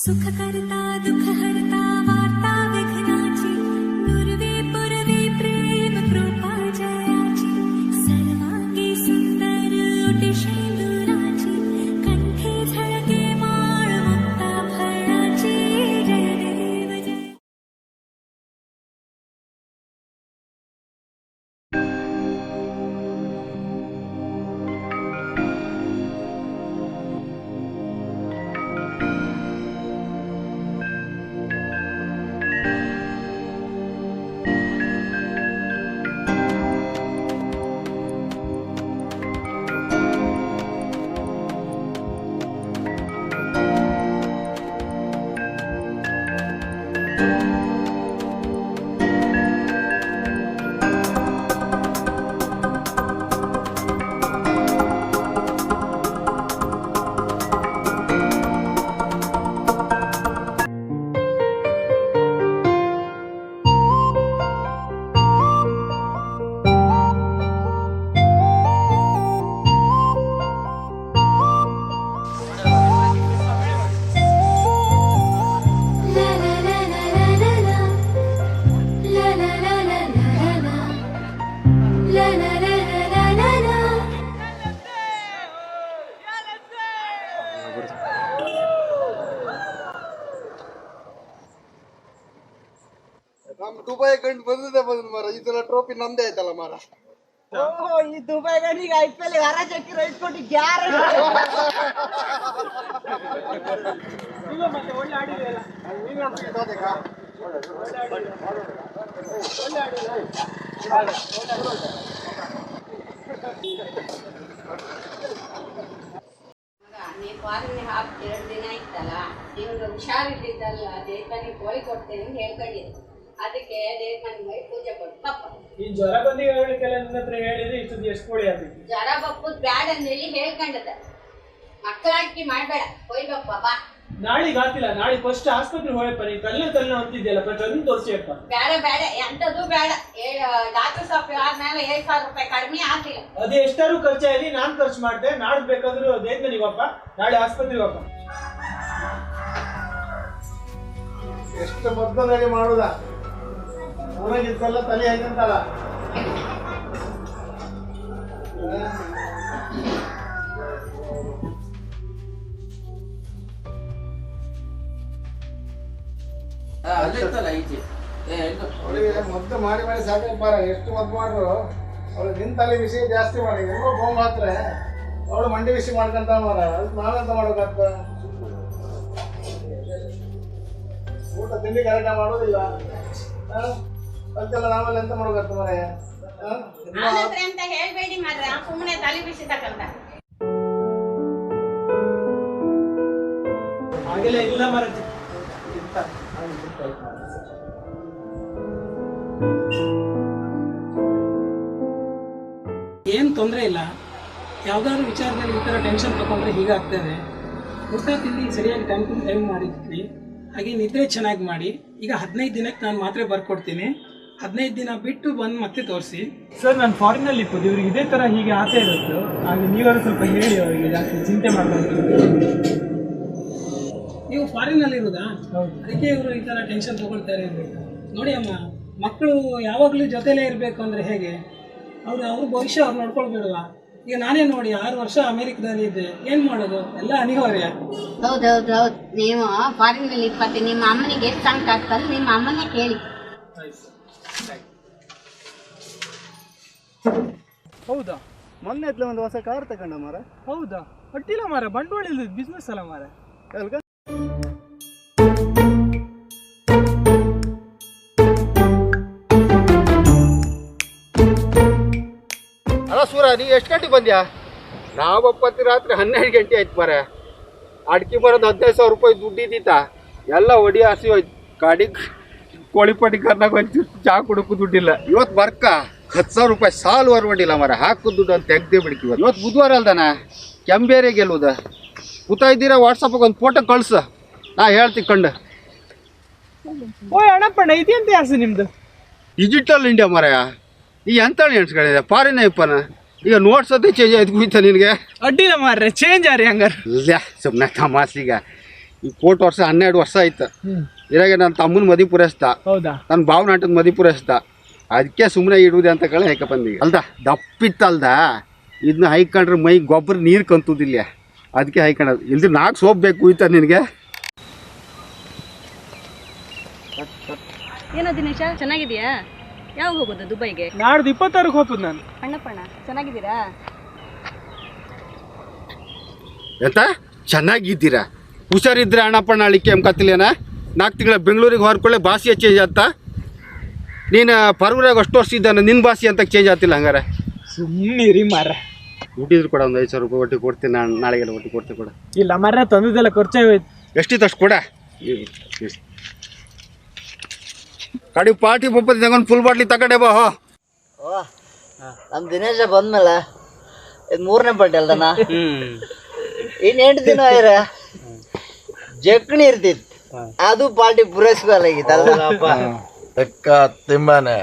सुख करता दुख हरता ನಮ್ ದುಬೈ ಕಂಡು ಬಂದಿದೆ ಬಂದ್ ಮಾರ. ಈ ಸಲ ಟ್ರೋಫಿ ನಮ್ದೇ ಆಯ್ತಲ್ಲ ಮಾರ. ಓಹೋ ಈ ದುಬೈ ಐ ಪಿ ಎಲ್ ಹರಾಜ್ ಹಾಕಿರೋ ರೈಸ್ಕೊಂಡು ಗ್ಯಾರಂಟಿ. ನೀ ಫಾರಿನ್ ಹಾಕಿ ಎರಡು ದಿನ ಇತ್ತಲ್ಲ ನಿಮ್ಗೆ ಹುಷಾರಿದ್ದಿದ್ದಲ್ಲ ದೇವನಿಗೆ ಕೋಳಿ ಕೊಡ್ತೇನೆ ಅಂತ ಹೇಳ್ಕೊಂಡಿದ್ದು ಅದಕ್ಕೆ ಪೂಜೆ ಈ ಜ್ವರ ಬಂದು ಹೇಳ್ಲಿಕ್ಕೆಲ್ಲ ನನ್ನ ಹತ್ರ ಹೇಳಿದ್ರೆ ಇಷ್ಟು ಎಷ್ಟು ಕೋಳಿ ಆಗ್ಬೇಕು ಜ್ವರ ಬಪ್ಪುದ್ ಬ್ಯಾಡ ಅಂದೇಳಿ ಹೇಳ್ಕೊಂಡದ. ಮಕ್ಕಳಾಕಿ ಮಾಡ್ಬೇಡ. ಹೋಯ್ಬಪ್ಪ ಬಾ ನಾಳೆ ಗಾತಿಲ್ಲ ನಾಳೆ ಫಸ್ಟ್ ಆಸ್ಪತ್ರೆ ಹೋಯಪ್ಪ. ನೀ ತಲೆ ತಲೆ ಅಂತಿದ್ಯಲ್ಲ ಫಸ್ಟ್ ಅದನ್ನ ತೋರಿಸಿಯಪ್ಪ. ಬೇಡ ಬೇಡ ಎಂತದು ಬೇಡ ಡಾಕ್ಟರ್ ಸಾಫ್ ಆದ್ಮೇಲೆ ಏಳು ಸಾವಿರ ರೂಪಾಯಿ ಕಡಿಮೆ ಆಗ್ಲಿಲ್ಲ. ಅದು ಎಷ್ಟಾರು ಖರ್ಚಾಗಲಿ ನಾನ್ ಖರ್ಚು ಮಾಡಿದೆ. ನಾಳೆ ಬೇಕಾದ್ರೂ ದೇದ್ ನೀವಪ್ಪ ನಾಳೆ ಆಸ್ಪತ್ರೆ ಹೋಗಪ್ಪ ಎಷ್ಟು ಮೊದಲು ಮಾಡೋದಾ ಮಾಡುದ? ಊರಾಗಿದ್ದೆಲ್ಲ ತಲೆ ಅವಳಿಗೆ ಮದ್ದು ಮಾಡಿ ಮಾಡಿ ಸಾಕೇ ಬಾರ ಎಷ್ಟು ಮದ್ದು ಮಾಡ್ರು? ಅವಳು ನಿನ್ ತಲೆ ವಿಷಯ ಜಾಸ್ತಿ ಮಾಡಿ ಎಲ್ಲೋ ಬಾಂಬ್ ಹಾಕ್ರೆ ಅವಳು ಮಂಡಿ ವಿಷಯ ಮಾಡ್ಕೊಂತ ಮಾರ ಅದಕ್ಕೆ ನಾವೆಂತ ಮಾಡ್ಬೇಕಪ್ಪ ಊಟ ತಿಂಡಿ ಕರೆಕ್ಟಾಗಿ ಮಾಡೋದಿಲ್ಲ. ಆ? ಅದಕ್ಕೆಲ್ಲ ನಾವೆಲ್ಲ ಎಂತ ಮಾಡ್ಬೇಕು ಅಂತ ಹೇಳ್ಬೇಡಿ ಮಾತ್ರ ಸುಮ್ಮನೆ ತಲೆ ಬಿಸಿ ತಕಂತ. ಹಾಗೆಲ್ಲ ಇಲ್ಲ ಮರ ಏನು ತೊಂದರೆ ಇಲ್ಲ. ಯಾವ್ದಾದ್ರು ವಿಚಾರದಲ್ಲಿ ಈ ಥರ ಟೆನ್ಷನ್ ತಗೊಂಡ್ರೆ ಹೀಗಾಗ್ತದೆ ಊಟ ತಿಂಡಿ ಸರಿಯಾಗಿ ಟೈಮ್ ಟು ಟೈಮ್ ಮಾಡಿದ್ವಿ ಹಾಗೆ ನಿದ್ರೆ ಚೆನ್ನಾಗಿ ಮಾಡಿ. ಈಗ ಹದಿನೈದು ದಿನಕ್ಕೆ ನಾನು ಮಾತ್ರೆ ಬರ್ಕೊಡ್ತೀನಿ. ಹದಿನೈದು ದಿನ ಬಿಟ್ಟು ಬಂದು ಮತ್ತೆ ತೋರಿಸಿ. ಸರ್ ನಾನು ಫಾರಿನಲ್ಲಿ ಇಪ್ಪದು ಇವ್ರಿಗೆ ಇದೇ ತರ ಹೀಗೆ ಆಸೆ ಇರುತ್ತೆ. ಹಾಗೆ ನೀವಾದ್ರೂ ಸ್ವಲ್ಪ ಹೇಳಿ ಅವರಿಗೆ ಜಾಸ್ತಿ ಚಿಂತೆ ಮಾಡ್ಕೊಂಡು ನೀವು ಫಾರಿನಲ್ಲಿ ಇರೋದಾ? ಅದಕ್ಕೆ ಇವರು ಈ ಥರ ಟೆನ್ಷನ್ ತಗೊಳ್ತಾರೆ ನೋಡಿ ಅಮ್ಮ ಮಕ್ಕಳು ಯಾವಾಗಲೂ ಜೊತೆಲೇ ಇರಬೇಕು ಅಂದ್ರೆ ಹೇಗೆ? ಅವರು ಅವ್ರ ಭವಿಷ್ಯ ಅವ್ರು ನೋಡ್ಕೊಳ್ಬೇಡವಾ? ಈಗ ನಾನೇ ನೋಡಿ ಆರು ವರ್ಷ ಅಮೆರಿಕದಲ್ಲಿ ಇದ್ದೆ. ಏನು ಮಾಡೋದು? ಎಲ್ಲ ಅನಿವಾರ್ಯ. ಹೌದೌದು ಹೌದು ನೀವು ಫಾರಿನಲ್ಲಿ ಇಪ್ಪತ್ತೆ ನಿಮ್ಮ ಅಮ್ಮನಿಗೆ ಎಷ್ಟು ಅಂಕ ಆಗ್ತದೆ? ನಿಮ್ಮ ಅಮ್ಮನೇ ಕೇಳಿ. ಹೌದಾ? ಮೊನ್ನೆ ಹತ್ಲೆ ಒಂದು ಹೊಸ ಕಾರ್ ತಗೊಂಡ ಮಾರ. ಹೌದಾ? ಅಡ್ಡಿಲ್ಲ ಮಾರ ಬಂಡವಾಳ ಇಲ್ಲ ಬಿಸ್ನೆಸ್ ಅಲ್ಲ ಮಾರ. ಅಲ್ಗ ಅಲ್ಲ ಸೂರ ನೀ ಎಷ್ಟು ಗಂಟೆಗೆ ಬಂದ್ಯಾ? ನಾವಪ್ಪತ್ತಿ ರಾತ್ರಿ ಹನ್ನೆರಡು ಗಂಟೆ ಆಯ್ತು ಮಾರ. ಅಡ್ಕೆ ಬರೋದು ಹದಿನೈದು ಸಾವಿರ ರೂಪಾಯಿ ದುಡ್ಡು ಇದ್ದಿತ್ತ? ಎಲ್ಲ ಒಡಿ ಹಸಿ ಹೋಯ್ತು. ಕಾಡಿಗೆ ಕೋಳಿ ಪಟ್ಟಿ ಕರ್ನಾಗ ಒಂಚೂರು ಚಾ ಕುಡಕ್ಕೂ ದುಡ್ಡಿಲ್ಲ. ಇವತ್ತು ಬರ್ಕ? ಹತ್ತು ಸಾವಿರ ರೂಪಾಯಿ ಸಾಲು ಹೊರಗೊಂಡಿಲ್ಲ ಮರ ಹಾಕೋ ದುಡ್ಡು ಅಂತ ತೆಗ್ದೇ ಬಿಡ್ತೀವಿ ಇವತ್ತು. ಬುಧವಾರ ಅಲ್ದಾನ? ಕೆಂಬೇರೆ ಗೆಲ್ಲುವುದ ಕೂತ ಇದ್ದೀರಾ? ವಾಟ್ಸಪ್ಗೆ ಒಂದು ಫೋಟೋ ಕಳ್ಸು. ನಾ ಹೇಳ್ತಿ ಕಂಡು. ಅಣ್ಣಪ್ಪ ಅಣ್ಣಪ್ಪಣ್ಣ ಇದೆಂತ ಆಸೆ ನಿಮ್ದು? ಡಿಜಿಟಲ್ ಇಂಡಿಯಾ ಮರಯ? ಈ ಎಂತ ಎಣ್ಸ್ಕೊಂಡಿದೆ ಫಾರಿನ್ ಐಪನ ಈಗ ನೋಡ್ಸೋದೇ ಚೇಂಜ್ ಆಯ್ತು ಕುಯ್ತ ನಿನಗೆ. ಅಡ್ಡಿಲ್ಲ ಮಾರ್ರೆ ಚೇಂಜ್ ಆರಿ ಹಂಗಾರೆ. ಇಲ್ಲ ಸುಮ್ಮನೆ ತಮಾಸಿಗ ಈ ಕೋಟ್ ವರ್ಷ ಹನ್ನೆರಡು ವರ್ಷ ಆಯ್ತು. ಇರಾಗ ನನ್ನ ತಮ್ಮನ ಮದಿ ಪೂರೈಸ್ತಾ ಹೌದಾ? ನನ್ನ ಭಾವನಾಟದ ಮದಿ ಪೂರೈಸ್ದ ಅದಕ್ಕೆ ಸುಮ್ಮನೆ ಇಡುವುದೇ ಅಂತ ಕಳೆ ಹಾಕ ಬಂದಿ ಅಲ್ದ ದಪ್ಪಿತ್ತಲ್ದ. ಇದನ್ನ ಹೈಕೊಂಡ್ರೆ ಮೈ ಗೊಬ್ಬರ ನೀರು ಕಂತುದಿಲ್ಲ. ಅದಕ್ಕೆ ಹೈಕೊಂಡದು ಇಲ್ದ್ರೆ ನಾಲ್ಕು ಸೋಪ್ ಬೇಕು ಹೋಯ್ತಾ ನಿನಗೆ? ಏನೋ ದಿನೇಶ ಚೆನ್ನಾಗಿದೆಯಾ? ಯಾವಾಗ ಹೋಗೋದು ದುಬೈಗೆ? ನಾಡ್ದು ಇಪ್ಪತ್ತಾರಕ್ಕೆ ಹೋಗ್ಬೋದು ನಾನು. ಅಣ್ಣಪ್ಪಣ್ಣ ಚೆನ್ನಾಗಿದ್ದೀರಾ? ಎಂತ? ಚೆನ್ನಾಗಿದ್ದೀರಾ? ಹುಷಾರಿದ್ರೆ ಅಣ್ಣಪ್ಪಣ್ಣ ಅಳಿಕೆ ಎಂಕತ್ತಿಲ್ಲೇನ ನಾಲ್ಕು ತಿಂಗಳ ಬೆಂಗಳೂರಿಗೆ ಹೊರ್ಕೊಳ್ಳೆ ಭಾಷೆ ಚೇಂಜ್ ಆತ ನೀನು ಪರ್ವರಾಗ ಅಷ್ಟು ವರ್ಷ ಇದ್ದಾನೆ ನಿನ್ನ ಭಾಷೆ ಅಂತ ಚೇಂಜ್ ಆಗ್ತಿಲ್ಲ ಹಂಗಾರೆ? ಸುಮ್ಮನೆ ರೀ ಮಾರ. ದುಡ್ಡಿದ್ರು ಕೂಡ ಒಂದು ಐದು ಸಾವಿರ ರೂಪಾಯಿ ಒಟ್ಟಿಗೆ ಕೊಡ್ತೀನಿ ನಾನು ನಾಳೆಗೆಲ್ಲ ಒಟ್ಟಿಗೆ ಕೊಡ್ತೀನಿ ಕೂಡ. ಇಲ್ಲ ಮರ ತಂದಿದ್ದೆಲ್ಲ ಖರ್ಚು ಹೋಯ್ತು. ಎಷ್ಟಿತ್ತು ಅಷ್ಟು ಕೊಡ? ಕಡಿ ಪಾರ್ಟಿ ಬಪ್ಪತ್ತಿದ್ದಾಗ ತಗೊಂಡು ಫುಲ್ ಬಾಟ್ಲಿ ತಗೊಂಡೆ ಬಾ ಹೋ. ಓ ನಮ್ಮ ದಿನೇಶ ಬಂದ್ಮೇಲೆ ಇದು ಮೂರನೇ ಪಾರ್ಟಿ ಅಲ್ದನ? ಇನ್ನು ಎಂಟು ದಿನ ಇರ ಜಕ್ಣಿ ಇರ್ತಿತ್ತು. ಅದು ಪಾರ್ಟಿ ಪೂರೈಸ್ಕೊಲಾಗಿತ್ತಲ್ಲ ಅಕ್ಕ ತಿಂಬಾನೆ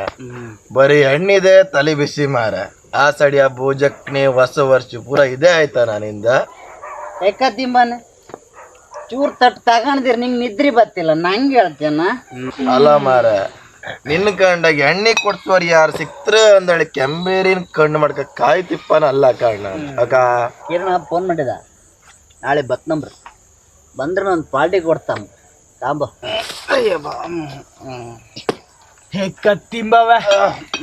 ಬರೀ ಹಣ್ಣಿದೆ ತಲೆ ಬಿಸಿ ಮಾರ. ಆ ಸಡಿಯ ಭೂಜಕ್ನಿ ಹೊಸ ವರ್ಷ ಪೂರ ಇದೇ ಆಯ್ತಾ ನಾನಿಂದ? ಎಕ್ಕ ತಿಂಬಾನೆ ಚೂರ್ ತಟ್ಟು ತಗೊಂಡಿರ್ ನಿಂಗೆ ನಿದ್ರಿ ಬತ್ತಿಲ್ಲ ನಂಗೆ ಹೇಳ್ತೇನ ಅಲ್ಲ ಮಾರ ನಿನ್ನ ಕಂಡಾಗ ಎಣ್ಣೆ ಕೊಡ್ಸೋರ್ ಯಾರು ಸಿಕ್ತ್ರ ಅಂದೇಳಿ ಕೆಂಬೇರಿನ ಕಣ್ಣು ಮಾಡ್ಕ ಕಾಯಿ ತಿಪ್ಪನ ಅಲ್ಲ ಕಾರಣ. ಅಕ್ಕ? ಕಿರಣ ಫೋನ್ ಮಾಡಿದ. ನಾಳೆ ಬತ್ನಂಬ್ರಿ ಬಂದ್ರೆ ನಾನು ಪಾರ್ಟಿ ಕೊಡ್ತಾಮ ತಾಂಬ. ಕತ್ತಿಂಬವ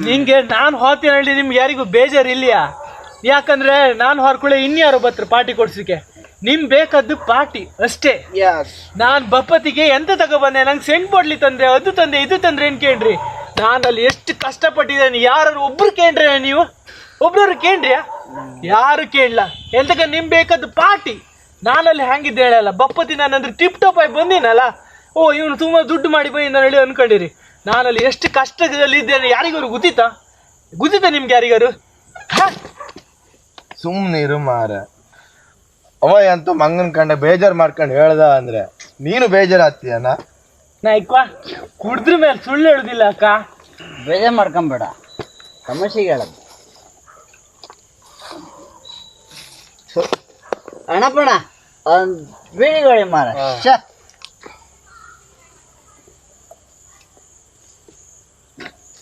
ನಿಂಗೆ ನಾನು ಹೋತಿ ಹೇಳಿ ನಿಮ್ಗೆ ಯಾರಿಗೂ ಬೇಜಾರು ಇಲ್ಲಿಯಾ ಯಾಕಂದ್ರೆ ನಾನು ಹೊರ್ಕೊಳ್ಳೆ ಇನ್ಯಾರು ಬತ್ರ ಪಾರ್ಟಿ ಕೊಡ್ಸಿಕೆ ನಿಮ್ ಬೇಕಾದ್ದು ಪಾರ್ಟಿ ಅಷ್ಟೇ. ನಾನ್ ಬಪ್ಪತಿಗೆ ಎಂತ ತಗೊಬಂದೆ ನಂಗೆ ಸೆಂಟ್ ಬಾಟ್ಲಿ ತಂದ್ರೆ ಅದು ತಂದೆ ಇದು ತಂದ್ರೆ ಏನ್ ಕೇಳ್ರಿ? ನಾನು ಅಲ್ಲಿ ಎಷ್ಟು ಕಷ್ಟಪಟ್ಟಿದ್ದೇನೆ ಯಾರು ಒಬ್ರು ಕೇಳ್ರಿ ನೀವು? ಒಬ್ರು ಕೇಳ್ರಿಯಾ? ಯಾರು ಕೇಳಲ್ಲ ಎಂತಕ ನಿಮ್ ಬೇಕಾದ್ದು ಪಾರ್ಟಿ? ನಾನಲ್ಲಿ ಹ್ಯಾಂಗಿದ್ದೆ ಹೇಳಲ್ಲ ಬಪ್ಪತ್ತಿ ನಾನಂದ್ರೆ ಟಿಪ್ ಟಾಪ್ ಆಗಿ ಬಂದಿನಲ್ಲ? ಓ ಇವನು ತುಂಬಾ ದುಡ್ಡು ಮಾಡಿ ಬಂದ ಹೇಳಿ ಅನ್ಕೊಂಡಿರಿ. ನಾನಲ್ಲಿ ಎಷ್ಟು ಕಷ್ಟದಲ್ಲಿ ಇದ್ದೇನೆ ಯಾರಿಗಾರು ಗೊತ್ತಿತ್ತಾ ಗೊತ್ತಿತ್ತಾ ನಿಮ್ಗೆ ಯಾರಿಗಾರು? ಸುಮ್ಮನೆ ಇರು ಮಾರ. ಅವ ಅಂತೂ ಮಂಗನ್ ಕಂಡ ಬೇಜಾರ್ ಮಾಡ್ಕೊಂಡು ಹೇಳ್ದ ಅಂದ್ರೆ ನೀನು ಬೇಜಾರ್ ಆಗ್ತೀಯನ ಇಕ್ಕ ಕುಡ್ದ್ರ ಮೇಲೆ ಸುಳ್ಳು ಹೇಳುದಿಲ್ಲ ಅಕ್ಕ. ಬೇಜಾರ್ ಮಾಡ್ಕೊಂಬೇಡ. ಸಮಸ್ಯೆಗೆ ಹೇಳದು. ಅಣ್ಣಪ್ಪಣ ಒಂದು ಬೀಳಿಗೊಳಿ ಮಾರ.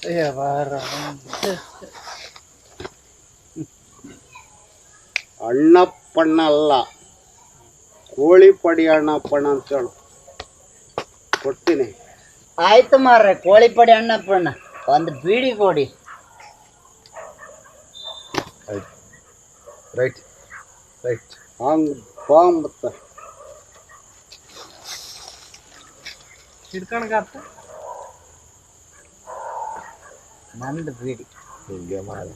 ಛ. ಅಣ್ಣಪ್ಪಣ್ಣ ಅಲ್ಲ ಕೋಳಿ ಪಡಿ ಅಣ್ಣಪ್ಪಣ್ಣ ಅಂತ ಹೇಳು ಕೊಡ್ತೀನಿ. ಆಯ್ತು ಮಾರ್ರೆ ಕೋಳಿ ಪಡಿ ಅಣ್ಣಪ್ಪಣ್ಣ ಒಂದು ಬೀಡಿ ಕೊಡಿ. Right right. ಹಂಗೆ ಬಾಂಬತ್ತ ಹಿಡ್ಕಣಗಾತ ನಂದು ಬೀಡಿ. ಹಿಂಗೆ ಮಾಡಿ.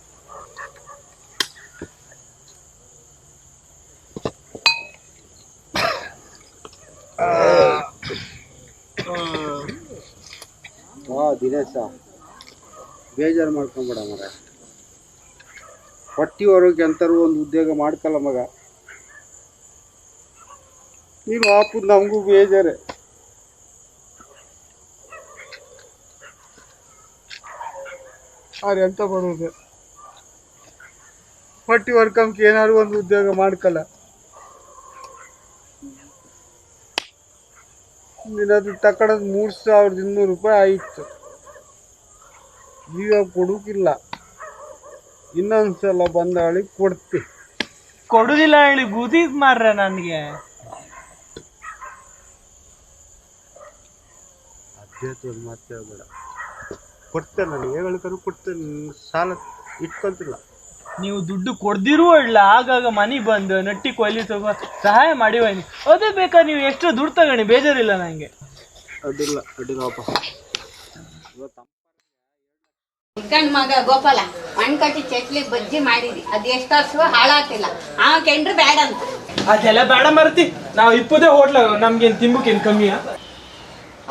ಹಾ ದಿನೇಶ. ಬೇಜಾರು ಮಾಡ್ಕೊಂಬೇಡ ಮಗ ಹೊಟ್ಟಿ ಹೊರಗೆ ಅಂತಾರು ಒಂದು ಉದ್ಯೋಗ ಮಾಡ್ಕಲ್ಲ ಮಗ. ನೀನು ವಾಪಸ್ ನಮಗೂ ಬೇಜಾರೆ. ಅವ್ರು ಎಂತ ಬರೋದು. ಹೊಟ್ಟಿ ವರ್ಕಂಗೆ ಏನಾದ್ರು ಒಂದು ಉದ್ಯೋಗ ಮಾಡ್ಕಲ್ಲ. ನಿನ್ನದು ತಕೊಂಡದ್ ಮೂರು ಸಾವಿರದ ಇನ್ನೂರು ರೂಪಾಯಿ ಆಯಿತು. ಈಗ ಕೊಡೋಕಿಲ್ಲ. ಇನ್ನೊಂದ್ಸಲ ಬಂದಾಳಿ ಕೊಡ್ತಿ. ಕೊಡುದಿಲ್ಲ ಹೇಳಿ ಗುದಿದ್ ಮಾರ್ರೆ ನನಗೆ. ಅದೇ ಮತ್ತೆ ಹೇಳ್ಬೇಡ ಕೊಡ್ತೇನೆ ನಾನು. ಹೇಳ್ಕೊಂಡು ಕೊಡ್ತೇನೆ? ಸಾಲ ಇಟ್ಕೊಂತಿಲ್ಲ. ನೀವು ದುಡ್ಡು ಕೊಡ್ದಿರೂ ಇಲ್ಲ ಆಗಾಗ ಮನೆ ಬಂದು ನಟ್ಟಿ ಕೊಯ್ಲಿ ತಗೋ ಸಹಾಯ ಮಾಡಿ ಬನ್ನಿ. ಅದೇ ಬೇಕಾ ನೀವು ಎಷ್ಟು ದುಡ್ಡು ತಗೊಳ್ಳಿ ಬೇಜಾರಿಲ್ಲ ನನಗೆ ಅಡ್ಡಿಲ್ಲ ಅಡ್ಡಿಲ್ಲ ಅಪ್ಪ ಗಂಡ್ ಮಗ ಗೋಪಾಲ ಮಣ್ ಕಟ್ಟಿ ಚಟ್ಲಿ ಬಜ್ಜಿ ಮಾಡಿದಿ. ಅದು ಎಷ್ಟು ವರ್ಷ ಹಾಳಾತಿಲ್ಲ ಆ ಕೆಂಡ್ರು ಬೇಡ ಅಂತ ಅದೆಲ್ಲ ಬೇಡ ಮರ್ತಿ. ನಾವು ಇಪ್ಪದೇ ಹೋಟ್ಲ ನಮ್ಗೇನ್ ತಿಂಬುಕೇನ್ ಕಮ್ಮಿಯಾ?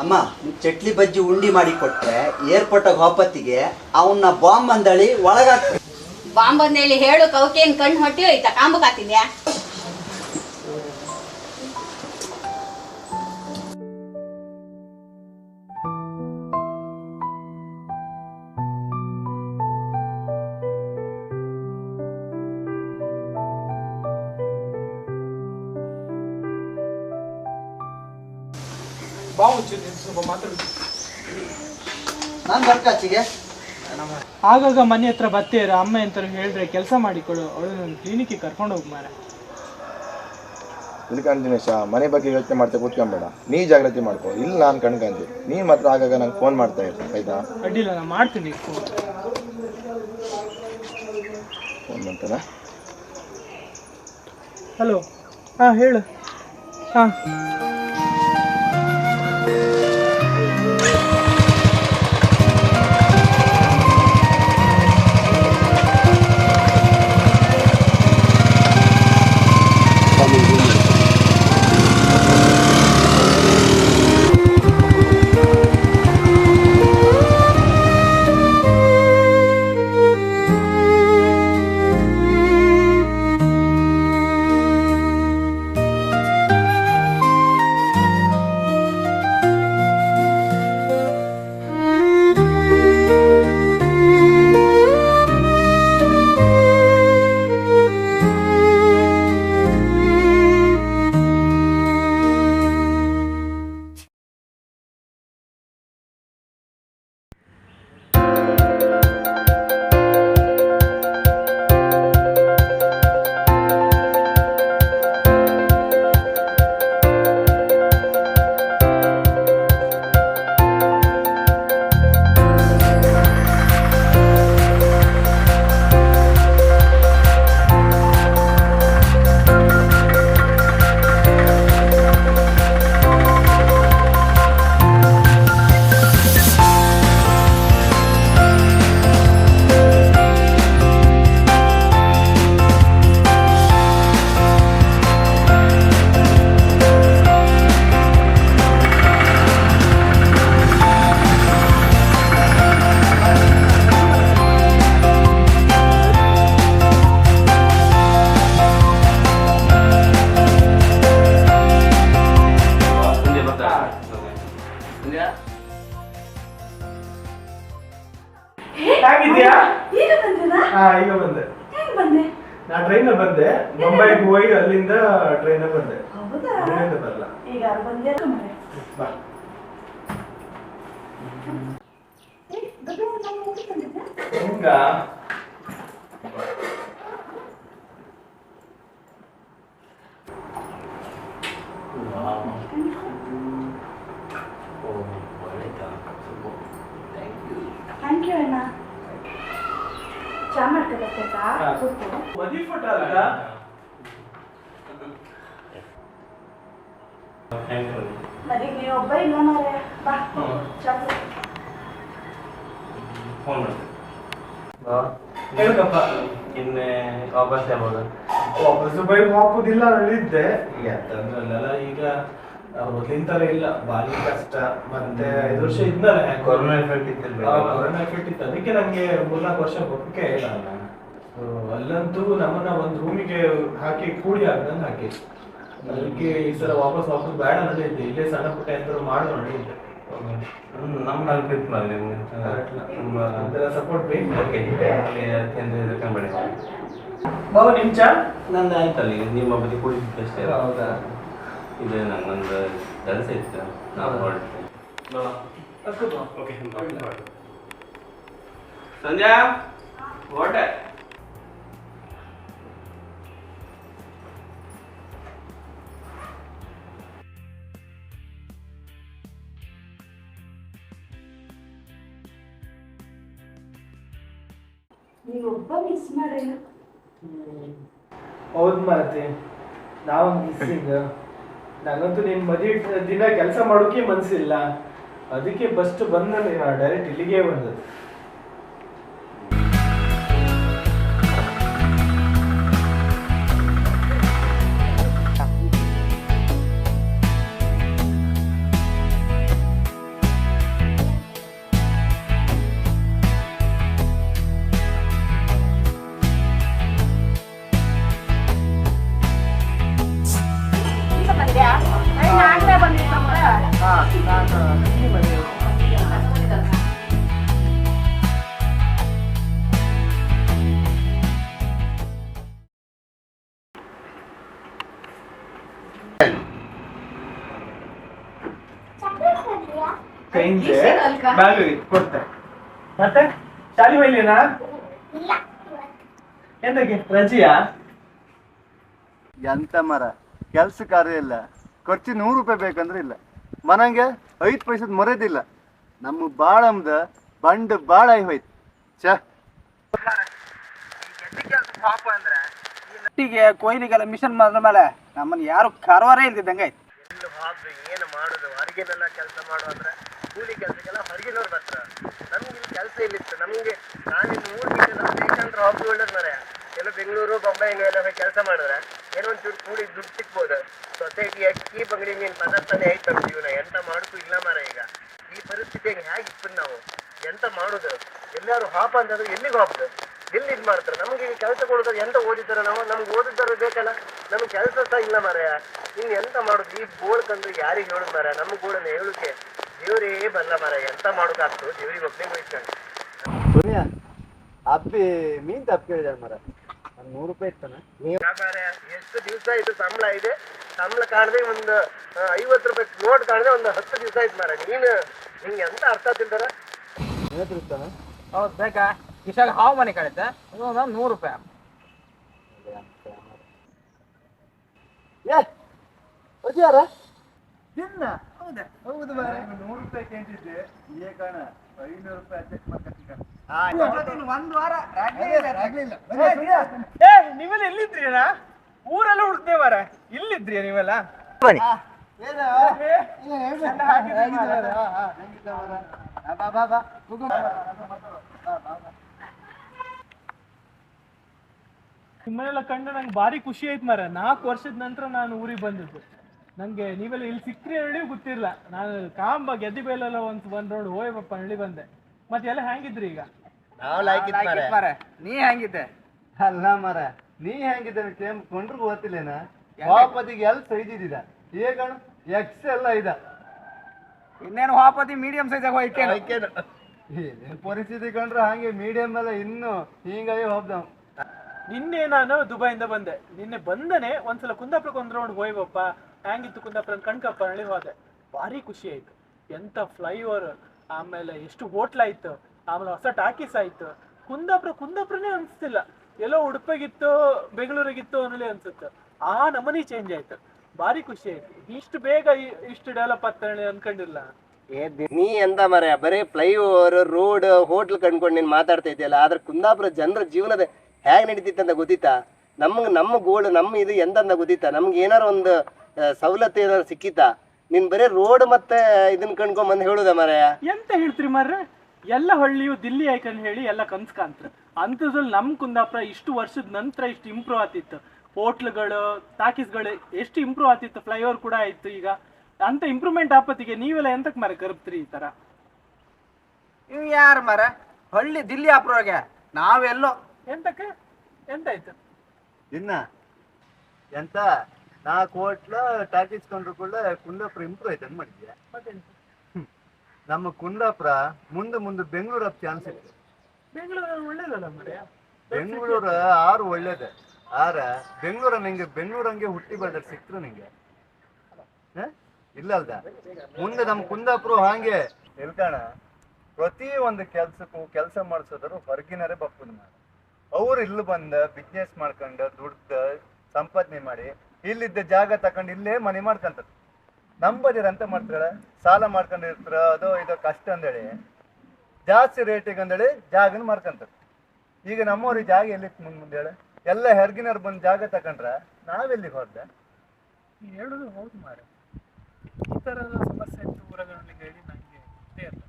ಅಮ್ಮ, ಚಟ್ಲಿ ಬಜ್ಜಿ ಉಂಡಿ ಮಾಡಿ ಕೊಟ್ರೆ ಏರ್ಪೋರ್ಟಾಗ ಹೋಪತ್ತಿಗೆ ಅವನ್ನ ಬಾಂಬ್ ಅಂದಳಿ ಒಳಗಾಕ್ತಾರೆ. ಬಾಂಬಂದೇಳಿ ಹೇಳು, ಕೌಕೇನ್ ಕಣ್ಣು ಹೊಟ್ಟಿ ಹೋಯ್ತಾ ಕಾಂಬಕಾತಿದ್ಯಾ ಬಾ ಮುಂಚೆ ಸ್ವಲ್ಪ ಮಾತಾಡಿ. ನಾನು ಬರ್ಕಾಚಿಗೆ ಆಗಾಗ ಮನೆ ಹತ್ರ ಬರ್ತೀರ ಅಮ್ಮ ಎಂತಾರು ಹೇಳಿದ್ರೆ ಕೆಲಸ ಮಾಡಿಕೊಡು ಅವಳು ನನ್ನ ಕ್ಲಿನಿಕ್ಗೆ ಕರ್ಕೊಂಡು ಹೋಗಿ ಮಾರ. ದಿನೇಶ ಮನೆ ಬಗ್ಗೆ ಯೋಚನೆ ಮಾಡ್ತಾ ಕೂತ್ಕೊಂಬೇಡ. ನೀ ಜಾಗ್ರತೆ ಮಾಡ್ಕೊ ಇಲ್ಲ ನಾನು ಕಣ್ಕಂತಿ. ನೀ ಮಾತ್ರ ಆಗಾಗ ನಂಗೆ ಫೋನ್ ಮಾಡ್ತಾ ಇರ್ತ ಆಯ್ತಾ? ಅಡ್ಡಿಲ್ಲ ನಾನು ಮಾಡ್ತೀನಿ ಫೋನ್ ಮಾಡ್ತಾನೆ? ಹಲೋ ಹಾಂ ಹೇಳು. ಹಾಂ. ಹಾ ಈಗ ಬಂದೆ. ನಾ ಟ್ರೈನ್ ಬಂದೆ. ಮುಂಬೈಗೆ ಹೋಗಿ ಅಲ್ಲಿಂದ ಟ್ರೈನ್ ಬಂದೆ. ಅಲ್ಲಿಂದ ಬರಲ್ಲ ಬಾ. ಹಂಗಾ? ಥ್ಯಾಂಕ್ ಯು ಅಣ್ಣ. ಚಾ ಮಾಡ್ಕೊಬೇಕಾ. ಮದಿ ಫೋಟೋ ಅಲ್ಲ ಮನೆಗೆ ನೀವು ಒಬ್ಬ ಇಲ್ಲ ಮಾರೆ ಬಾ ಚಾ ಕುಡ್ದು. ಹೇಳ್ಕಪ್ಪ. ಇನ್ನೇ ವಾಪಸ್ ಯಾವಾಗ? ವಾಪಸ್ ಬೈ ಹಾಕುದಿಲ್ಲ ಹೇಳಿದ್ದೆ ಯಾಕಂದ್ರಲ್ಲ ಈಗ ಮೊದ್ಲಿನ ತರ ಇಲ್ಲ ಬಾರಿ ಕಷ್ಟ. ಮತ್ತೆ ಐದು ವರ್ಷ ಇದ್ನಲ್ಲ ಕೊರೋನಾ ಎಫೆಕ್ಟ್ ಇತ್ತು ಕೊರೋನಾ ಎಫೆಕ್ಟ್ ಇತ್ತು. ಅದಕ್ಕೆ ನಂಗೆ ಮೂರ್ನಾಲ್ಕು ವರ್ಷ ಬದುಕೆ ಇಲ್ಲ ಅಲ್ಲಂತೂ ನಮ್ಮನ್ನ ಒಂದು ರೂಮಿಗೆ ಹಾಕಿ ಕೂಡಿ ಹಾಕ್ದಂಗೆ ಹಾಕಿ. ಅದಕ್ಕೆ ಈ ಸಲ ವಾಪಸ್ ವಾಪಸ್ ಬೇಡ ನಡೆಯುತ್ತೆ ಇಲ್ಲೇ ಸಣ್ಣ ಪುಟ್ಟ ಎಂತರೂ ಮಾಡೋ ನಡೆಯುತ್ತೆ ನಮ್ಮ ಹೆಲ್ಪ್ ಮಾಡಿ ನಿಮ್ಗೆ. ಸಪೋರ್ಟ್ ಬೇಕು. ಓಕೆ ಅಲ್ಲಿ ಅತ್ಯಂತ ಇದಕ್ಕಂಬೇಡಿ ಬಾವು ನಿಮ್ ಚಾ? ನಂದು ಆಯ್ತಲ್ಲ ನಿಮ್ಮ ಬದಿ ಕೂಡಿದ್ದಷ್ಟೇ. ಹೌದಾ? ಇದು ನನ್ನೊಂದು ಕೆಲಸ ಇತ್ತು. ನಾವು ಹೊರಡ್ತೇವೆ ಸಂಧ್ಯಾ ಹೊರಟೆ. ನೀವೊಬ್ಬ ಮಿಸ್ ಮಾಡಿ ಹೌದ್ ಮಾತೆ ನಾವು ಮಿಸ್ಸಿಂಗ್ ನನಗಂತೂ ನಿನ್ ಮದುವೆ ದಿನ ಕೆಲಸ ಮಾಡೋಕೆ ಮನಸ್ಸಿಲ್ಲ ಅದಕ್ಕೆ ಫಸ್ಟ್ ಬಂದ ಡೈರೆಕ್ಟ್ ಇಲ್ಲಿಗೆ ಬಂದದ್ದು. ಕೈಂದೆ ಬ್ಯಾಗ್ ಕೊಡ್ತಾರೆ ಮತ್ತೆ? ಶಾಲಿ ಹೋಯ್ಲಿನಾ ಎಂತಕ್ಕೆ? ರಜೆಯಾ? ಎಂತ ಮರ? ಕೆಲ್ಸ ಕಾರ್ಯ ಇಲ್ಲ. ಖರ್ಚು ನೂರು ರೂಪಾಯಿ ಬೇಕಂದ್ರೆ ಇಲ್ಲ. ಮನಂಗೆ ಐದು ಪೈಸದ ಮರೆದಿಲ್ಲ. ನಮ್ಮ ಬಾಳಮ್ದ ಬಂಡ್ ಬಾಳ ಹೋಯ್ತು. ಛ. ಒಟ್ಟಿಗೆ ಕೊಯ್ಲಿಗೆಲ್ಲ ಮಿಷನ್ ಮಾಡಿದ ಮೇಲೆ ನಮ್ಮನ್ನ ಯಾರು ಕಾರವಾರೇ ಇಲ್ದಿದ್ದಂಗೆ ಆಯ್ತು. ಏನು ಮಾಡೋದು? ಅರಿಗೆಲ್ಲ ಕೆಲಸ ಮಾಡು ಅಂದ್ರೆ ಕೂಲಿ ಕೆಲಸಕ್ಕೆಲ್ಲ ಹೊರಗಿನವ್ರು ಬರ್ತಾರೆ ನಮ್ಗೆ ಇಲ್ಲಿ ಕೆಲಸ ಇಲ್ಲಿತ್ತು. ನಮಗೆ ನಾನಿನ್ನು ಮೂರು ಬೇಕಂದ್ರೆ ಹಾಬಿ ಒಳ್ಳೇದು ಮರ ಎಲ್ಲ ಬೆಂಗಳೂರು, ಬೊಂಬೈ ಎಲ್ಲ ಕೆಲಸ ಮಾಡಿದ್ರೆ ಏನೋ ಒಂಚೂರು ಕೂಡಿ ದುಡ್ಡು ಸಿಕ್ಬೋದು ಸೊಸೈಟಿ ಅಕ್ಕಿ, ಬಂಗಡಿ ನೀನು ಪದಾರ್ಥನೇ ಆಯ್ತು ನಮ್ಮ ಜೀವನ. ಎಂತ ಇಲ್ಲ ಮರ ಈಗ. ಈ ಪರಿಸ್ಥಿತಿಯಾಗಿ ಹೇಗೆ ಇಪ್ಪ ನಾವು? ಎಂತ ಮಾಡೋದು? ಎಲ್ಲಾರು ಹಾಪ ಅಂತಂದ್ರೆ ಎಲ್ಲಿಗೆ ಹಾಪ್ದು ಎಲ್ಲಿ ಇದು ಮಾಡ್ತಾರೆ? ನಮಗೆ ಈಗ ಕೆಲಸ ಕೊಡೋದು ಎಂತ ಓದಿದ್ದಾರೆ ನಾವು? ನಮ್ಗೆ ಓದಿದ್ದಾರೆ ಬೇಕಲ್ಲ. ನಮ್ಗೆ ಕೆಲಸ ಸಹ ಇಲ್ಲ ಮಾರಾಯ ಇನ್ನು ಎಂತ ಮಾಡೋದು? ಈ ಬೋಳ್ಕಂದ್ರೆ ಯಾರಿಗೆ ಹೇಳುದು ಮರ ನಮ್ಮ ಗೋಳನ್ನ ಹೇಳಕ್ಕೆ ದೇವರೇ ಬಲ್ಲ ಮರ ಎಂತ ಮಾಡೋದಾಗ್ತು ದೇವ್ರಿಗೆ ಒಬ್ಬನೇ ಹೋಯ್ತಾನೆ ದುನಿಯಾ ಅಪ್ಪಿ ಮೀನ್ ತಪ್ಪು ಕೇಳಿದ ಮರ ಒಂದು ನೂರು ರೂಪಾಯಿ ಇತ್ತಾನ ಮಾರಾಯ ಎಷ್ಟು ದಿವಸ ಆಯ್ತು ಸಂಬಳ ಇದೆ? ಸಂಬಳ ಕಾಣದೆ ಒಂದು ಐವತ್ತು ರೂಪಾಯಿ ನೋಟ್ ಕಾಣದೆ ಒಂದು ಹತ್ತು ದಿವಸ ಆಯ್ತು ಮರ ನೀನು ನಿಂಗೆ ಎಂತ ಅರ್ಥ ತಿಳ್ತಾರ ನಿನ್ನ ಇರ್ತಾನ. ಹೌದು ಬೇಕಾ? ಕಿಶಾಗ ಹಾವು ಮನೆ ಕಳಿತೆ. ಅದು ನೂರು ರೂಪಾಯಿ ಏ ಯಾರ ತಿನ್ನ. ಹೌದು? ಮಾರ ನೂರು ರೂಪಾಯಿ ಕೇಂಟಿದ್ದೆ ಈಗ ಕಾಣ ಐನೂರು ರೂಪಾಯಿ ಅಡ್ಜಸ್ಟ್ ಮಾಡ್ಕೊತೀನಿ ಒಂದು ವಾರ ಏ ನೀವೆಲ್ಲ ಎಲ್ಲಿದ್ರಿ ಊರೆಲ್ಲ ಹುಡುಕ್ತೇ ಮಾರ ಇಲ್ಲಿದ್ರಿ ನೀವೆಲ್ಲ? ನಿಮ್ಮನ್ನೆಲ್ಲ ಕಂಡು ನಂಗೆ ಭಾರಿ ಖುಷಿ ಆಯ್ತು ಮಾರ ನಾಲ್ಕು ವರ್ಷದ ನಂತರ ನಾನು ಊರಿಗೆ ಬಂದಿದ್ದು. ನಂಗೆ ನೀವೆಲ್ಲ ಇಲ್ಲಿ ಸಿಕ್ಕ್ರಿ ಹೇಳಿ ಗೊತ್ತಿಲ್ಲ ನಾನು ಕಾಂಬ ಗೆದ್ದಿ ಬೇಲೆಲ್ಲ ಒಂದು ಬಂದ್ ರೌಂಡ್ ಹೋಯ್ಬಪ್ಪ ಹಳ್ಳಿ ಬಂದೆ. ಮತ್ತೆ ಎಲ್ಲ ಹ್ಯಾಂಗಿದ್ರಿ ಈಗ? ನಾವು ಲಾಯ್ಕಿತ್ ಮಾರ ನೀ ಹೆಂಗಿದ್ದೆ ಅಲ್ಲ ಮರ ನೀ ಹೆಂಗಿದ್ದೆ ಕೇಮ್ ಕೊಂಡ್ರು ಗೊತ್ತಿಲ್ಲೇನ? ವಾಪತಿಗೆ ಎಲ್ ಸೈಜ್ ಇದ್ದಿದ. ಈಗ ಎಕ್ಸ್ ಎಲ್ಲ ಇದ. ಇನ್ನೇನು ವಾಪತಿ ಮೀಡಿಯಂ ಸೈಜ್ ಹೋಯ್ಕೆ ಪರಿಸ್ಥಿತಿ ಕಂಡ್ರು ಹಂಗೆ ಮೀಡಿಯಂ ಎಲ್ಲ ಇನ್ನು ಹಿಂಗಾಗಿ ಹೋಗ್ದವ್. ನಿನ್ನೆ ನಾನು ದುಬೈಯಿಂದ ಬಂದೆ. ನಿನ್ನೆ ಬಂದನೆ ಒಂದ್ಸಲ ಕುಂದಾಪುರಕ್ಕೆ ಒಂದ್ ರೌಂಡ್ ಹೋಯ್ಬಪ್ಪ ಹೆಂಗಿತ್ತು ಕುಂದಾಪುರ ಅಂತ ಕಣ್ಕಪ್ಪ ಹಳ್ಳಿ ಹೋದೆ. ಭಾರಿ ಖುಷಿ ಆಯ್ತು. ಎಂತ ಫ್ಲೈಓವರ್ ಆಮೇಲೆ ಎಷ್ಟು ಹೋಟ್ಲ್ ಆಯ್ತು, ಆಮೇಲೆ ಹೊಸ ಟಾಕೀಸ್ ಆಯ್ತು. ಕುಂದಾಪುರ, ಕುಂದಾಪುರನೇ ಅನ್ಸ್ತಿಲ್ಲ. ಎಲ್ಲೋ ಉಡುಪಿಗಿತ್ತು, ಬೆಂಗಳೂರಿಗಿತ್ತು ಅನ್ನೋಲಿ ಅನ್ಸುತ್ತೆ. ಆ ನಮನಿ ಚೇಂಜ್ ಆಯ್ತು. ಭಾರಿ ಖುಷಿ ಆಯ್ತು. ಇಷ್ಟು ಬೇಗ ಇಷ್ಟು ಡೆವಲಪ್ ಆಗ್ತಾನೆ ಅನ್ಕೊಂಡಿಲ್ಲ. ನೀ ಎಂತ ಮರ ಬರೀ ಫ್ಲೈಓವರ್ ರೋಡ್ ಹೋಟ್ಲ್ ಕಂಡ್ಕೊಂಡು ನೀನು ಮಾತಾಡ್ತಾ ಇದೆಯಲ್ಲ ಆದ್ರೆ ಕುಂದಾಪುರ ಜನರ ಜೀವನದ ಹೇಗೆ ನಡೀತಿತ್ತಂತ ಗೊತ್ತಿತ್ತಾ? ನಮ್ಗೆ ನಮ್ಮ ಗೋಳು ನಮ್ಮ ಇದು ಎಂದಂದ ಗೊತ್ತಿತ್ತಾ? ನಮ್ಗೆ ಏನಾರ ಒಂದು ಸವಲತ್ತು ಏನಾದ್ರು ಸಿಕ್ಕಿತ ನೀನ್ ಬರೀ ರೋಡ್ ಮತ್ತೆ ಇದನ್ನ ಬಂದ್ ಹೇಳುದ ಮಾರಾಯ? ಎಂತ ಹೇಳ್ತೀರಿ ಮಾರ್ರೆ? ಎಲ್ಲ ಹಳ್ಳಿಯು ದಿಲ್ಲಿ ಐಕನ್ ಹೇಳಿ ಎಲ್ಲ ಕನ್ಸ್ ಕಾಂತ್ರ ಅಂಥದ್ರಲ್ಲಿ ನಮ್ ಕುಂದಾಪುರ ಇಷ್ಟು ವರ್ಷದ ನಂತರ ಇಷ್ಟು ಇಂಪ್ರೂವ್ ಆತಿತ್ತು ಹೋಟ್ಲ್ಗಳು ಟಾಕೀಸ್ಗಳು ಎಷ್ಟು ಇಂಪ್ರೂವ್ ಆತಿತ್ತು ಫ್ಲೈಓವರ್ ಕೂಡ ಆಯ್ತು ಈಗ. ಅಂತ ಇಂಪ್ರೂವ್ಮೆಂಟ್ ಆಪತ್ತಿಗೆ ನೀವೆಲ್ಲ ಎಂತಕ್ ಮರ ಕರ್ಬ್ತೀರಿ ಈ ತರ? ಇವ್ ಯಾರು ಮರ ಹಳ್ಳಿ ದಿಲ್ಲಿ ಆಪ್ರೋಗೆ ನಾವೆಲ್ಲೋ. ಎಂತಕ್ಕೆ? ಎಂತಾಯ್ತು? ದಿನ ಎಂತ? ನಾಲ್ಕು ಹೋಟ್ಲ ಟಾಕೀಸ್ ಕೊಂಡ್ರು ಕೂಡ ಕುಂದಾಪುರ ಇಂಪ್ರೂವ್ ಆಯ್ತು ಅಂತ ಮಾಡಿದ್ಯಾ? ನಮ್ಮ ಕುಂದಾಪುರ ಮುಂದೆ ಮುಂದೆ ಬೆಂಗಳೂರು ಚಾನ್ಸ್ ಇತ್ತು. ಬೆಂಗಳೂರು ಒಳ್ಳೇದಲ್ಲ ಮರ್ಯ ಬೆಂಗಳೂರು ಆರು ಒಳ್ಳೇದೆ. ಆರ ಬೆಂಗಳೂರ ನಿಂಗೆ ಬೆಂಗಳೂರು ಹಂಗೆ ಹುಟ್ಟಿ ಬೆಳೆದ ಸಿಕ್ತರು ನಿಂಗೆ? ಇಲ್ಲ ಅಲ್ದ? ಮುಂದೆ ನಮ್ಮ ಕುಂದಾಪುರ ಹಾಗೆ. ಇಲ್ಕಾಣ ಪ್ರತಿ ಒಂದು ಕೆಲ್ಸಕ್ಕೂ ಕೆಲಸ ಮಾಡಿಸೋದ್ರು ಹೊರಗಿನರೇ ಬಪ್ಪನ ಮಾಡಿ. ಅವ್ರು ಇಲ್ಲಿ ಬಂದ ಬಿಸ್ನೆಸ್ ಮಾಡ್ಕೊಂಡು ದುಡ್ದು ಸಂಪಾದನೆ ಮಾಡಿ ಇಲ್ಲಿದ್ದ ಜಾಗ ತಕೊಂಡು ಇಲ್ಲೇ ಮನೆ ಮಾಡ್ಕೊಂತಾರೆ ನಂಬದಿರ ಅಂತ ಮಾಡ್ತಾಳೆ ಸಾಲ ಮಾಡ್ಕೊಂಡಿರ್ತಾರ ಅದೋ ಇದು ಕಷ್ಟ ಅಂದೇಳಿ. ಜಾಸ್ತಿ ರೇಟಿಗೆ ಅಂದೇಳಿ ಜಾಗನ ಮಾರ್ಕೊಂತಾರೆ ಈಗ ನಮ್ಮವ್ರಿಗೆ ಜಾಗ ಎಲ್ಲಿ ಮುಂದೆ ಮುಂದೆ ಹೇಳ. ಎಲ್ಲ ಹೆರ್ಗಿನವ್ರು ಬಂದು ಜಾಗ ತಕೊಂಡ್ರ ನಾವೆಲ್ಲಿಗೆ ಹೋದ ಹೇಳುದು ಹೇಳೋದು ಹೌದು ಮಾರ ಈ ತರದ ಸಮಸ್ಯೆ ಇತ್ತು ಊರಗಳಲ್ಲಿ ಹೇಳಿ ನನಗೆ ಗೊತ್ತೇ ಇಲ್ಲ.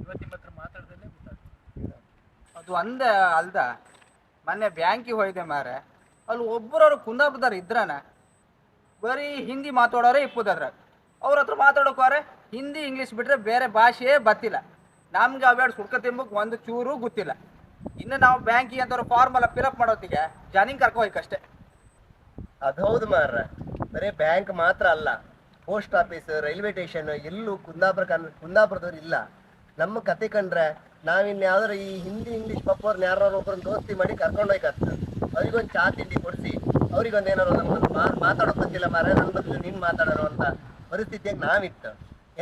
ಇವತ್ತು ನಿಮ್ಮ ಹತ್ರ ಮಾತಾಡ್ದಲ್ಲೇ ಗೊತ್ತಾಗ್ತದೆ ಅದು ಅಂದ ಅಲ್ದ. ಮೊನ್ನೆ ಬ್ಯಾಂಕಿಗೆ ಹೋಯ್ದೆ ಮಾರೆ ಅಲ್ಲಿ ಒಬ್ಬರವ್ರು ಕುಂದಾಪುರದವ್ರು ಇದ್ರನ? ಬರೀ ಹಿಂದಿ ಮಾತಾಡೋರೇ ಇಪ್ಪುದದ್ರ ಅವ್ರ ಹತ್ರ ಮಾತಾಡೋಕೋರೆ ಹಿಂದಿ, ಇಂಗ್ಲೀಷ್ ಬಿಟ್ಟರೆ ಬೇರೆ ಭಾಷೆಯೇ ಬತ್ತಿಲ್ಲ ನಮ್ಗೆ ಅವೆರಡು ಸುಡ್ಕ ತಿಂಬಕ್ಕೆ ಒಂದು ಚೂರು ಗೊತ್ತಿಲ್ಲ. ಇನ್ನು ನಾವು ಬ್ಯಾಂಕಿಗೆ ಅಂತವ್ರು ಫಾರ್ಮ್ ಎಲ್ಲ ಫಿಲಪ್ ಮಾಡೋತ್ತಿಗೆ ಜನಿಂಗ್ ಕರ್ಕೋಯ್ಕಷ್ಟೇ ಅದು ಹೌದು ಮಾರ್ರ. ಬರೀ ಬ್ಯಾಂಕ್ ಮಾತ್ರ ಅಲ್ಲ, ಪೋಸ್ಟ್ ಆಫೀಸ್, ರೈಲ್ವೆ ಸ್ಟೇಷನ್, ಎಲ್ಲೂ ಕುಂದಾಪುರ ಕುಂದಾಪುರದವ್ರು ಇಲ್ಲ. ನಮ್ಮ ಕತೆ ಕಂಡ್ರೆ ನಾವಿನ್ ಯಾವ್ದಾರ ಈ ಹಿಂದಿ, ಇಂಗ್ಲೀಷ್ ಪಪ್ಪವ್ರನ್ನ ಯಾರು ಒಬ್ಬರನ್ನ ದೋಸ್ತಿ ಮಾಡಿ ಕರ್ಕೊಂಡು ಹೋಯ್ಕತ್ತ ಅವ್ರಿಗೊಂದು ಚಾ ತಿಂಡಿ ಕೊಡಿಸಿ, ಅವ್ರಿಗೊಂದು ಏನಾರು ನಮ್ಗೆ ಮಾತಾಡೋಕ್ ಗೊತ್ತಿಲ್ಲ ಮಾರ ನನ್ನ ಬದಲು ನೀನು ಮಾತಾಡೋರು ಅಂತ ಪರಿಸ್ಥಿತಿಯಾಗಿ ನಾವಿತ್ತು.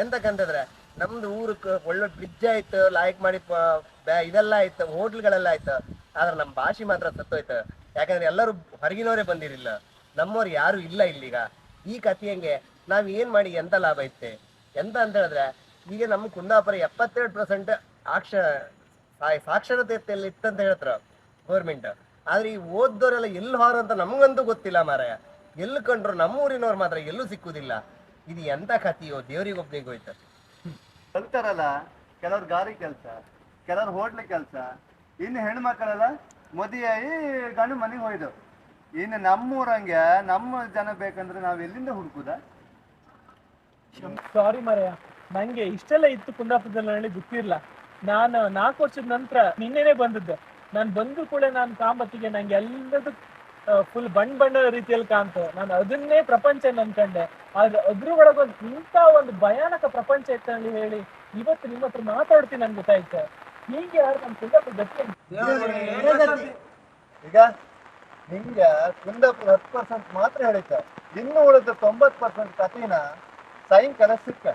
ಎಂತಕ್ಕಂತಂದ್ರೆ, ನಮ್ದು ಊರಕ್ಕೆ ಒಳ್ಳೆ ಬ್ರಿಡ್ಜ್ ಆಯ್ತು ಲಾಯಕ್ ಮಾಡಿ ಇದೆಲ್ಲ ಆಯ್ತು, ಹೋಟ್ಲ್ಗಳೆಲ್ಲ ಆಯ್ತು. ಆದ್ರೆ ನಮ್ಮ ಭಾಷೆ ಮಾತ್ರ ಸತ್ತೋಯ್ತು. ಯಾಕಂದ್ರೆ ಎಲ್ಲರೂ ಹೊರಗಿನವರೇ ಬಂದಿರಲಿಲ್ಲ ನಮ್ಮವ್ರು ಯಾರು ಇಲ್ಲ ಇಲ್ಲಿಗ. ಈ ಕಥೆಯಂಗೆ ನಾವು ಏನ್ ಮಾಡಿ ಎಂತ ಲಾಭ ಐತೆ? ಎಂತ ಅಂತ ಹೇಳಿದ್ರೆ, ಈಗ ನಮ್ಮ ಕುಂದಾಪುರ ಎಪ್ಪತ್ತೆರಡು ಪರ್ಸೆಂಟ್ ಸಾಕ್ಷರ ಸಾಕ್ಷರತೆ ಇತ್ತಂತ ಹೇಳ್ತಾರ ಗೌರ್ಮೆಂಟ್ ಆದ್ರೆ ಈ ಓದ್ದವರೆಲ್ಲ ಎಲ್ಲಿ ಹೊರ ಅಂತ ನಮಗಂತೂ ಗೊತ್ತಿಲ್ಲ ಮಾರಾಯ. ಎಲ್ಲಿ ಕಂಡ್ರು ನಮ್ಮ ಊರಿನವ್ರು ಮಾತ್ರ ಎಲ್ಲೂ ಸಿಕ್ಕುದಿಲ್ಲ. ಇದು ಎಂತ ಕಥೆಯೋ ದೇವರಿಗೊಬ್ಬನಿಗೆ ಹೋಯ್ತು ಕಲ್ತಾರಲ್ಲ ಕೆಲವ್ರು ಗಾರಿ ಕೆಲಸ ಕೆಲವ್ರು ಹೋಟ್ಲ್ ಕೆಲಸ ಇನ್ನು ಹೆಣ್ಮಕ್ಳೆಲ್ಲ ಮದುವೆಯಾಗಿ ಗಂಡು ಮನೆಗೆ ಹೋಯ್ದು ಇನ್ನು ನಮ್ಮೂರಂಗೆ ನಮ್ಮ ಜನ ಬೇಕಂದ್ರೆ ನಾವ್ ಎಲ್ಲಿಂದ ಹುಡುಕುದ? ಸಾರಿ ಮರೆಯ. ನಂಗೆ ಇಷ್ಟೆಲ್ಲ ಇತ್ತು ಕುಂದಾಪುರದಲ್ಲಿ ಹೇಳಿ ಗೊತ್ತಿರಲ್ಲ ನಾನು ನಾಲ್ಕು ವರ್ಷದ ನಂತರ ನಿನ್ನೆನೆ ಬಂದದ್ದು. ನಾನು ಬಂದು ಕೂಡ ನಾನು ಕಾಂಬತ್ತಿಗೆ ನಂಗೆ ಎಲ್ಲದೂ ಫುಲ್ ಬಣ್ಣ ಬಣ್ಣದ ರೀತಿಯಲ್ಲಿ ಕಾಣ್ತು ನಾನು ಅದನ್ನೇ ಪ್ರಪಂಚ ಅನ್ಕಂಡೆ ಆದ್ರೆ ಅದ್ರ ಒಳಗೊಂದು ಇಂಥ ಒಂದು ಭಯಾನಕ ಪ್ರಪಂಚ ಇತ್ತು ಅಂತ ಹೇಳಿ ಇವತ್ತು ನಿಮ್ಮ ಹತ್ರ ಮಾತಾಡ್ತೀನಿ ನನ್ಗೆ ಗೊತ್ತಾಯ್ತು. ಹೀಗೆ ಯಾರು ನಮ್ ಕುಂದಾಪುರ ಗತಿ ಈಗ ನಿಂಗೆ ಕುಂದಾಪುರ ಹತ್ತು ಪರ್ಸೆಂಟ್ ಮಾತ್ರ ಹೇಳಿತ ಇನ್ನು ಉಳಿದ ತೊಂಬತ್ ಪರ್ಸೆಂಟ್ ಕಥೆನ ಸಾಯಂಕಾಲ ಸಿಕ್ಕ.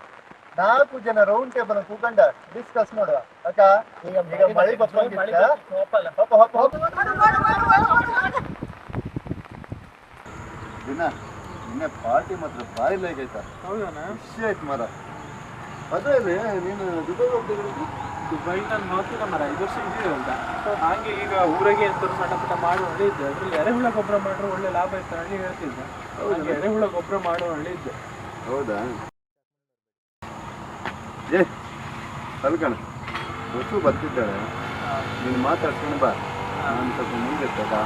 ನಾಲ್ಕು ಜನ ರೌಂಡ್ ಟೇಬಲ್ ಕೂತ್ಕೊಂಡ ಡಿಸ್ಕಸ್ ಮಾಡುವ ಅಕ್ಕ ಈಗ ಈಗ ಮಳೆ ಬಪ್ಪಂಗಿತ್ತ ಹಪ್ಪ ದಿನ ನಿನ್ನೆ ಪಾರ್ಟಿ ಮಾತ್ರ ಬಾರಿ ಲೈಕ್ ಆಯ್ತಾ? ಹೌದಾ ಖುಷಿ ಆಯ್ತು ಮರ. ಅದೇ ರೀ ನೀನು ದುಬೈ ಹೋಗ್ತಿದ್ರು ದುಬೈ ನಾನು ನೋಡ್ತಿಲ್ಲ ಮರ ಐದು ವರ್ಷ ಇದ್ದೀವಿ ಅಂತ. ಹಾಗೆ ಈಗ ಊರಿಗೆ ಎಂತರು ಸಣ್ಣ ಪುಟ್ಟ ಮಾಡಿ ಒಳ್ಳೆ ಇದ್ದೆ. ಅದ್ರಲ್ಲಿ ಎರೆಹುಳ ಗೊಬ್ಬರ ಮಾಡ್ರೆ ಒಳ್ಳೆ ಲಾಭ ಇತ್ತು ಹಳ್ಳಿ ಹೇಳ್ತಿದ್ದೆ. ಎರೆಹುಳ ಗೊಬ್ಬರ ಮಾಡೋ ಹಳ್ಳಿ ಇದ್ದೆ. ಹೌದಾ? ಏ ಅಲ್ಕಣ ಹೊಸು ಬರ್ತಿದ್ದಾಳೆ. ನೀನು ಮಾತಾಡ್ಕೊಂಡು ಬಾ. ನಾನು ಸ್ವಲ್ಪ ಮುಂದೆ ತಗಾ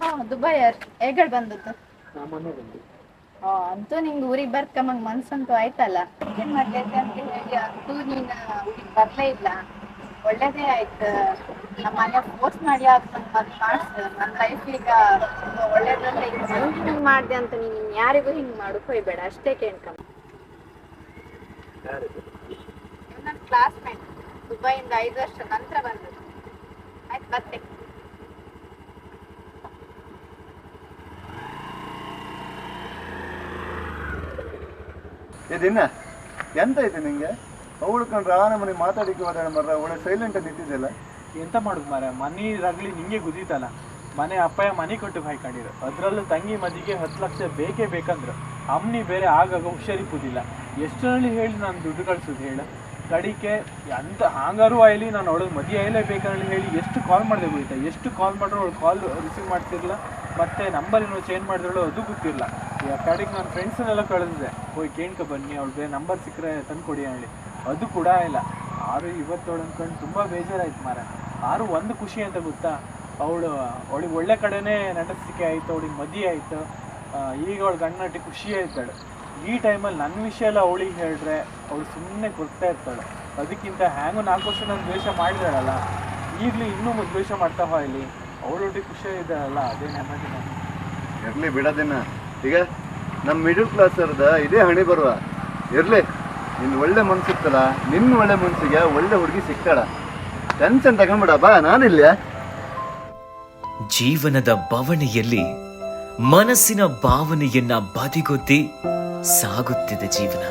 ಹಾ ದುಬೈ ಹೇಗಳು ಬಂದದ್ದು? ನಾ ಮೊನ್ನೆ ಆ, ಹಾ ಅಂತೂ ನಿಂಗೆ ಊರಿಗೆ ಬರ್ಕಂಬಂಗ್ ಮನ್ಸಂತೂ ಆಯ್ತಲ್ಲ? ಏನ್ ಮಾಡ್ಲೈತೆ ಅಂತ ಹೇಳಿ ಅಂತೂ ನೀನ್ ಊರಿಗೆ ಬರ್ಲೇ ಇಲ್ಲ. ಒಳ್ಳೇದೇ ಆಯ್ತು. ನಮ್ಮ ಮನೆ ಫೋರ್ಸ್ ಮಾಡಿ ಆದ್ ನಂಗ್ ಮದ್ ಮಾಡ್ಸ ನನ್ನ ಲೈಫ್ ಈಗ ಒಳ್ಳೇದಂತ ಒಳ್ಳೇದ್ರಲ್ಲೇ ಇತ್ತು ಹಿಂಗ್ ಮಾಡ್ದೆ ಅಂತ ನೀನ್ ಯಾರಿಗೂ ಹಿಂಗ್ ಮಾಡಕ್ ಹೋಯ್ಬೇಡ ಅಷ್ಟೇ ಕೇಳ್ಕ. ನನ್ನ ಕ್ಲಾಸ್ಮೇಟ್ ದುಬೈಯಿಂದ ಐದು ವರ್ಷ ನಂತರ ಬಂದದ್ದು ಆಯ್ತು ಮತ್ತೆ. ಇದಿನ್ನ ಎಂತ ಇದೆ ನಿಂಗೆ? ಅವಳು ಕಂಡ್ರೆ ಆ ನಮ್ಮನೆ ಮಾತಾಡಿಕ್ಕೆ ಹೋದಾಳೆ ಮರ ಅವಳು ಸೈಲೆಂಟ್ ಆಗಿ ನಿಂತಿದ್ದಲ್ಲ. ಎಂತ ಮಾಡುದು ಮರ ಮನೆ ರಗಳಿ ನಿಂಗೆ ಗುದೀತಲ್ಲ ಮನೆ ಅಪ್ಪಯ್ಯ ಮನೆ ಕೊಟ್ಟು ಹಾಕೊಂಡಿರು ಅದರಲ್ಲೂ ತಂಗಿ ಮದಿಗೆ ಹತ್ತು ಲಕ್ಷ ಬೇಕೇ ಬೇಕಂದ್ರು. ಅಮ್ಮನಿ ಬೇರೆ ಆಗಾಗ ಹುಷಾರಿಪ್ಪುದಿಲ್ಲ ಎಷ್ಟರಲ್ಲಿ ಹೇಳಿ ನಾನು ದುಡ್ಡು ಕಳ್ಸುದು ಹೇಳ? ಕಡಿಕೆ ಅಂತ ಹಾಂಗಾರು ಆಯ್ಲಿ, ನಾನು ಅವಳು ಮದುವೆ ಬೇಕಂದ್ರೆ ಹೇಳಿ ಎಷ್ಟು ಕಾಲ್ ಮಾಡಿದೆ ಗೊತ್ತಾ? ಎಷ್ಟು ಕಾಲ್ ಮಾಡಿದ್ರು ಅವಳು ಕಾಲ್ ರಿಸೀವ್ ಮಾಡ್ತಿರ್ಲಿಲ್ಲ. ಮತ್ತೆ ನಂಬರ್ ಚೇಂಜ್ ಮಾಡಿದ್ರಳು ಅದು ಗೊತ್ತಿಲ್ಲ. ಈಗ ಕಡೆಗೆ ನನ್ನ ಫ್ರೆಂಡ್ಸನ್ನೆಲ್ಲ ಕಳೆದಿದೆ ಹೋಗಿ ಕೇಳ್ಕ ಬನ್ನಿ ಅವಳು ಬೇರೆ ನಂಬರ್ ಸಿಕ್ಕರೆ ತಂದ್ಕೊಡಿ ಹೇಳಿ. ಅದು ಕೂಡ ಇಲ್ಲ. ಆರು ಇವತ್ತವಳು ಅಂದ್ಕೊಂಡು ತುಂಬ ಬೇಜಾರಾಯ್ತು ಮಾರ ಆರು ಒಂದು ಖುಷಿ ಅಂತ ಗೊತ್ತಾ? ಅವಳು, ಅವಳಿಗೆ ಒಳ್ಳೆ ಕಡೆನೇ ನಟಿಸಿಕೆ ಆಯಿತು, ಅವಳಿಗೆ ಮದುವೆ ಆಯಿತು. ಈಗ ಅವಳು ಗಂಡನಟ್ಟಿ ಖುಷಿ ಆಯ್ತಾಳು ಈ ಟೈಮಲ್ಲಿ ನನ್ನ ವಿಷಯ ಎಲ್ಲ ಅವಳಿಗೆ ಹೇಳಿದ್ರೆ ಅವಳು ಸುಮ್ಮನೆ ಕೊಡ್ತಾ ಇರ್ತಾಳೆ. ಅದಕ್ಕಿಂತ ಹ್ಯಾಂಗು ನಾಲ್ಕು ವರ್ಷ ನಾನು ದ್ವೇಷ ಮಾಡಿದಾಳಲ್ಲ, ಈಗಲೂ ಇನ್ನೂ ದ್ವೇಷ ಮಾಡ್ತಾ ಹೋಗಲಿ ಅವಳೊಟ್ಟಿಗೆ ಖುಷಿ ಇದ್ದಾಳಲ್ಲ ಅದೇ ನೆಮ್ಮದಿ ಇರ್ಲಿ ಬಿಡೋದಿನ ಈಗ ನಮ್ಮ ಮಿಡಲ್ ಕ್ಲಾಸ್ ಅವ್ರದ ಇದೇ ಹಣೆ ಬರುವ. ಇರ್ಲಿ. ನಿನ್ ಒಳ್ಳೆ ಮನ್ಸಿತ್ತಲ್ಲ ನಿನ್ನ ಒಳ್ಳೆ ಮನ್ಸಿಗೆ ಒಳ್ಳೆ ಹುಡುಗಿ ಸಿಗ್ತಾಳ ಟೆನ್ಷನ್ ತಗೊಂಬಿಡ ಬಾ, ನಾನಿಲ್ಲ. ಜೀವನದ ಬವಣೆಯಲ್ಲಿ ಮನಸ್ಸಿನ ಭಾವನೆಯನ್ನ ಬದಿಗೊತ್ತಿ ಸಾಗುತ್ತಿದೆ ಜೀವನ.